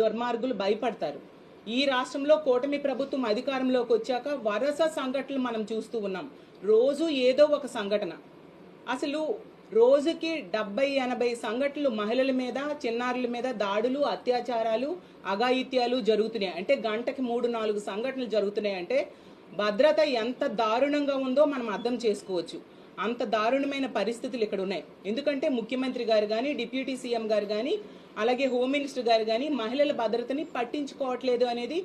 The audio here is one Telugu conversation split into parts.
దుర్మార్గులు భయపడతారు. ఈ రాష్ట్రంలో కూటమి ప్రభుత్వం అధికారంలోకి వచ్చాక వరస సంఘటనలు మనం చూస్తూ ఉన్నాం. రోజు ఏదో ఒక సంఘటన. అసలు రోజుకి డెబ్బై ఎనభై సంఘటనలు మహిళల మీద చిన్నారుల మీద దాడులు అత్యాచారాలు అఘాయిత్యాలు జరుగుతున్నాయి. అంటే గంటకి మూడు నాలుగు సంఘటనలు జరుగుతున్నాయి అంటే భద్రత ఎంత దారుణంగా ఉందో మనం అర్థం చేసుకోవచ్చు. అంత దారుణమైన పరిస్థితులు ఇక్కడ ఉన్నాయి. ఎందుకంటే ముఖ్యమంత్రి గారు కానీ డిప్యూటీ సీఎం గారు కానీ అలాగే హోమ్ మినిస్టర్ గారు కానీ మహిళల భద్రతని పట్టించుకోవట్లేదు అనేది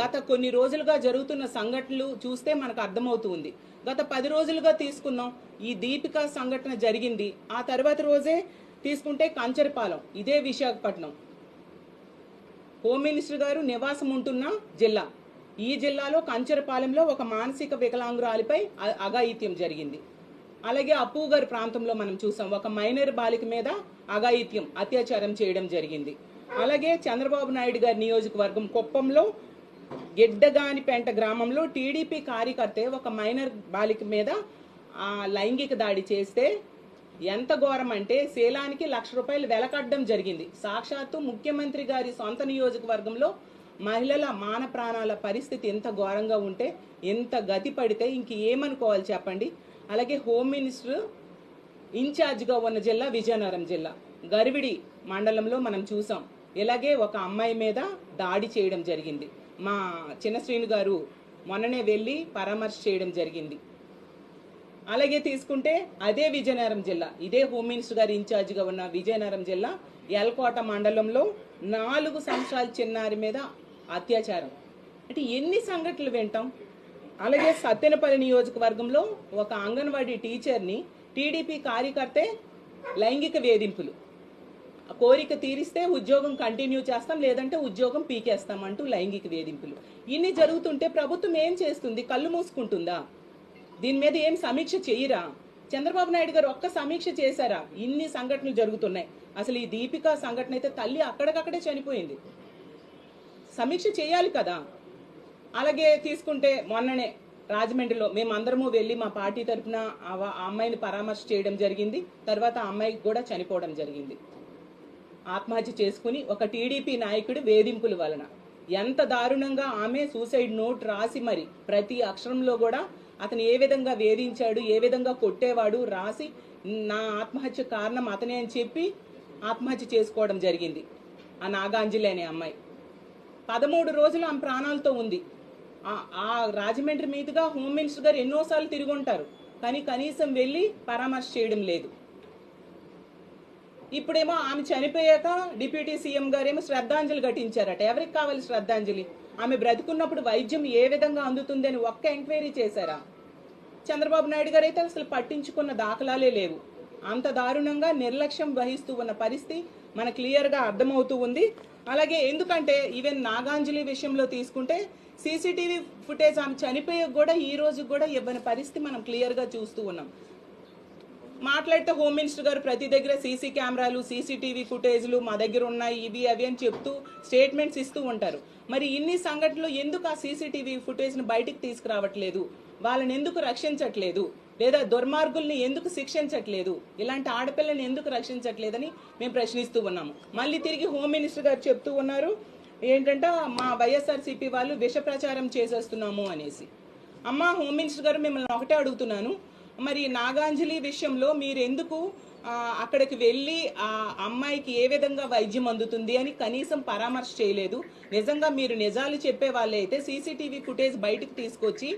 గత కొన్ని రోజులుగా జరుగుతున్న సంఘటనలు చూస్తే మనకు అర్థమవుతుంది. గత పది రోజులుగా తీసుకున్నాం. ఈ దీపిక సంఘటన జరిగింది. ఆ తర్వాత రోజే తీసుకుంటే కంచరపాలెం ఇదే విశాఖపట్నం. హోమ్ మినిస్టర్ గారు నివాసం ఉంటున్న జిల్లా. ఈ జిల్లాలో కంచరపాలెంలో ఒక మానసిక వికలాంగురాలిపై అఘాయిత్యం జరిగింది. అలాగే అప్పుగారి ప్రాంతంలో మనం చూసాం. ఒక మైనర్ బాలిక మీద అఘాయిత్యం అత్యాచారం చేయడం జరిగింది. అలాగే చంద్రబాబు నాయుడు గారి నియోజకవర్గం కుప్పంలో గిడ్డగానిపేంట గ్రామంలో టీడీపీ కార్యకర్తే ఒక మైనర్ బాలిక మీద ఆ లైంగిక దాడి చేస్తే ఎంత ఘోరం అంటే శీలానికి లక్ష రూపాయలు వెలకట్టడం జరిగింది. సాక్షాత్తు ముఖ్యమంత్రి గారి సొంత నియోజకవర్గంలో మహిళల మాన ప్రాణాల పరిస్థితి ఎంత ఘోరంగా ఉంటే ఎంత గతి పడితే ఇంక ఏమనుకోవాలి చెప్పండి? అలాగే హోమ్ మినిస్టర్ ఇన్ఛార్జ్గా ఉన్న జిల్లా విజయనగరం జిల్లా. గరివిడి మండలంలో మనం చూసాం. ఇలాగే ఒక అమ్మాయి మీద దాడి చేయడం జరిగింది. మా చిన్న శ్రీను గారు మొన్ననే వెళ్ళి పరామర్శ చేయడం జరిగింది. అలాగే తీసుకుంటే అదే విజయనగరం జిల్లా. ఇదే హోమ్ మినిస్టర్ గారు ఇన్ఛార్జిగా ఉన్న విజయనగరం జిల్లా. ఎల్కోట మండలంలో నాలుగు సంవత్సరాల చిన్నారి మీద అత్యాచారం. అంటే ఎన్ని సంఘటనలు వింటాం? అలాగే సత్తెనపల్లి నియోజకవర్గంలో ఒక అంగన్వాడీ టీచర్ని టీడీపీ కార్యకర్తే లైంగిక వేధింపులు. కోరిక తీరిస్తే ఉద్యోగం కంటిన్యూ చేస్తాం లేదంటే ఉద్యోగం పీకేస్తాం అంటూ లైంగిక వేధింపులు. ఇన్ని జరుగుతుంటే ప్రభుత్వం ఏం చేస్తుంది? కళ్ళు మూసుకుంటుందా? దీని మీద ఏం సమీక్ష చెయ్యరా చంద్రబాబు నాయుడు గారు ఒక్క సమీక్ష చేశారా? ఇన్ని సంఘటనలు జరుగుతున్నాయి. అసలు ఈ దీపిక సంఘటన అయితే తల్లి అక్కడికక్కడే చనిపోయింది. సమీక్ష చేయాలి కదా? అలాగే తీసుకుంటే మొన్ననే రాజమండ్రిలో మేమందరము వెళ్ళి మా పార్టీ తరఫున ఆ అమ్మాయిని పరామర్శ చేయడం జరిగింది. తర్వాత ఆ అమ్మాయికి కూడా చనిపోవడం జరిగింది. ఆత్మహత్య చేసుకుని ఒక టీడీపీ నాయకుడు వేధింపుల వలన. ఎంత దారుణంగా ఆమె సూసైడ్ నోట్ రాసి మరి ప్రతి అక్షరంలో కూడా అతను ఏ విధంగా వేధించాడు ఏ విధంగా కొట్టేవాడు రాసి నా ఆత్మహత్య కారణం అతనే అని చెప్పి ఆత్మహత్య చేసుకోవడం జరిగింది. ఆ నాగాంజలి అనే అమ్మాయి. పదమూడు రోజులు ఆమె ప్రాణాలతో ఉంది. ఆ- రాజమండ్రి మీదుగా హోమ్ మినిస్టర్ గారు ఎన్నోసార్లు తిరిగి ఉంటారు. కానీ కనీసం వెళ్ళి పరామర్శ చేయడం లేదు. ఇప్పుడేమో ఆమె చనిపోయాక డిప్యూటీ సీఎం గారేమో శ్రద్ధాంజలి ఘటించారట. ఎవరికి కావాలి శ్రద్ధాంజలి? ఆమె బ్రతుకున్నప్పుడు వైద్యం ఏ విధంగా అందుతుంది అని ఒక్క ఎంక్వైరీ చేశారా? చంద్రబాబు నాయుడు గారు అయితే అసలు పట్టించుకున్న దాఖలాలే లేవు. అంత దారుణంగా నిర్లక్ష్యం వహిస్తూ ఉన్న పరిస్థితి మన క్లియర్గా అర్థమవుతూ ఉంది. అలాగే ఎందుకంటే ఈవెన్ నాగాంజలి విషయంలో తీసుకుంటే సీసీటీవీ ఫుటేజ్ ఆమె చనిపోయే కూడా ఈ రోజు కూడా ఇవ్వని పరిస్థితి మనం క్లియర్గా చూస్తూ ఉన్నాం. మాట్లాడితే హోమ్ మినిస్టర్ గారు ప్రతి దగ్గర సీసీ కెమెరాలు సీసీటీవీ ఫుటేజ్లు మా దగ్గర ఉన్నాయి ఇవి అవి అని చెప్తూ స్టేట్మెంట్స్ ఇస్తూ ఉంటారు. మరి ఇన్ని సంఘటనలు ఎందుకు ఆ సీసీటీవీ ఫుటేజ్ను బయటికి తీసుకురావట్లేదు? వాళ్ళని ఎందుకు రక్షించట్లేదు? లేదా దుర్మార్గుల్ని ఎందుకు శిక్షించట్లేదు? ఇలాంటి ఆడపిల్లని ఎందుకు రక్షించట్లేదని మేము ప్రశ్నిస్తూ ఉన్నాము. మళ్ళీ తిరిగి హోమ్ మినిస్టర్ గారు చెప్తూ ఉన్నారు ఏంటంటే మా వైఎస్ఆర్సీపీ వాళ్ళు విష ప్రచారం చేసేస్తున్నాము అనేసి. అమ్మ హోమ్ మినిస్టర్ గారు మిమ్మల్ని ఒకటే అడుగుతున్నాను. మరి నాగాంజలి విషయంలో మీరు ఎందుకు అక్కడికి వెళ్ళి ఆ అమ్మాయికి ఏ విధంగా వైద్యం అందుతుంది అని కనీసం పరామర్శ చేయలేదు. నిజంగా మీరు నిజాలు చెప్పే వాళ్ళైతే సీసీటీవీ ఫుటేజ్ బయటకు తీసుకొచ్చి